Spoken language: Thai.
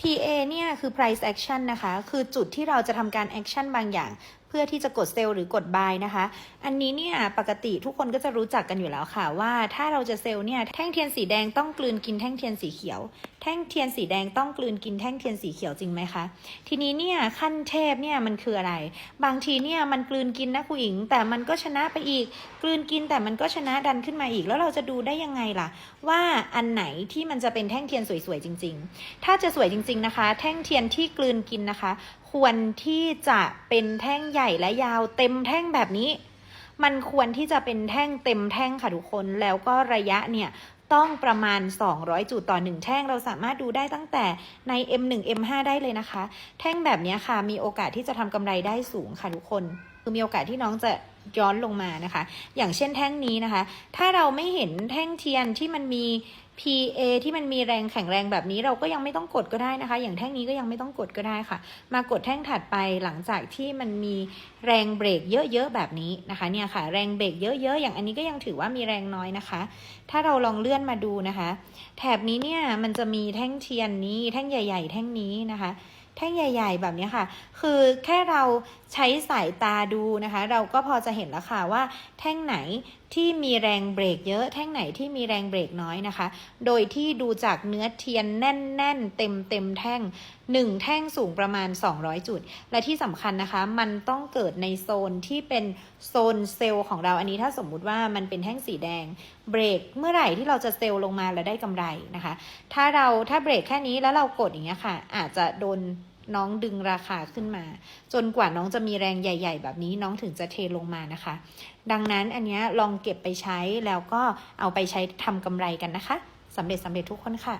PA เนี่ยคือ price action นะคะ คือจุดที่เราจะทำการ action บางอย่าง พื่อที่จะกดเซลล์หรือกด buy นะคะ อันนี้เนี่ยปกติทุกคนก็จะรู้จักกันอยู่แล้วค่ะว่าถ้าเราจะเซลล์เนี่ยแท่งเทียนสีแดงต้องกลืนกินแท่งเทียนสีเขียว แท่งเทียนสีแดงต้องกลืนกินแท่งเทียนสีเขียวจริงไหมคะ ทีนี้เนี่ยขั้นเทพเนี่ยมันคืออะไร บางทีเนี่ยมันกลืนกินนะคุณหญิง แต่มันก็ชนะไปอีก กลืนกินแต่มันก็ชนะดันขึ้นมาอีก แล้วเราจะดูได้ยังไงล่ะ ว่าอันไหนที่มันจะเป็นแท่งเทียนสวยๆจริง ๆ ถ้าจะสวยจริง ๆนะคะ แท่งเทียนที่กลืนกินนะคะควรที่จะเป็นแท่งใหญ่และยาวเต็มแท่งแบบนี้ มันควรที่จะเป็นแท่งเต็มแท่งค่ะทุกคน แล้วก็ระยะเนี่ยต้องประมาณ 200 จุดต่อ 1 แท่ง เราสามารถดูได้ตั้งแต่ใน M1 M5 ได้เลยนะคะ แท่งแบบนี้ค่ะ มีโอกาสที่จะทำกำไรได้สูงค่ะทุกคน คือมีโอกาสที่น้องจะ ย้อนลงมานะคะ อย่างเช่นแท่งนี้นะคะ ถ้าเราไม่เห็นแท่งเทียนที่มันมี PA ที่มันมีแรงแข็งแรงแบบนี้เราก็ยังไม่ต้องกดก็ได้นะคะ อย่างแท่งนี้ก็ยังไม่ต้องกดก็ได้ค่ะ มากดแท่งถัดไปหลังจากที่มันมีแรงเบรกเยอะๆแบบนี้นะคะเนี่ยค่ะ แรงเบรกเยอะๆอย่างอันนี้ก็ยังถือว่ามีแรงน้อยนะคะ ถ้าเราลองเลื่อนมาดูนะคะ แถบนี้เนี่ยมันจะมีแท่งเทียนนี้แท่งใหญ่ ๆ แท่งนี้นะคะ แท่งใหญ่ ๆ แบบนี้ค่ะ คือแค่เรา ใช้สายตาดูนะคะ เราก็พอจะเห็นแล้วค่ะว่า แท่งไหนที่มีแรงเบรกเยอะ แท่งไหนที่มีแรงเบรกน้อยนะคะ โดยที่ดูจากเนื้อเทียนแน่น ๆ เต็มเต็มแท่ง 1 แท่งสูงประมาณ 200 จุด และที่สำคัญนะคะ มันต้องเกิดในโซนที่เป็นโซนเซลล์ของเราอันนี้ถ้าสมมุติว่ามันเป็นแท่งสีแดงเบรกเมื่อไหร่ที่เราจะเซลล์ลงมาแล้วได้กำไรนะคะ ถ้าเราถ้าเบรกแค่นี้แล้วเรากดอย่างเงี้ยค่ะ อาจจะโดน น้องดึงราคาขึ้นมา จนกว่าน้องจะมีแรงใหญ่ ๆ แบบนี้น้องถึงจะเทลงมานะคะ ดังนั้นอันนี้ลองเก็บไปใช้แล้วก็เอาไปใช้ทำกำไรกันนะคะสำเร็จสำเร็จทุกคนค่ะ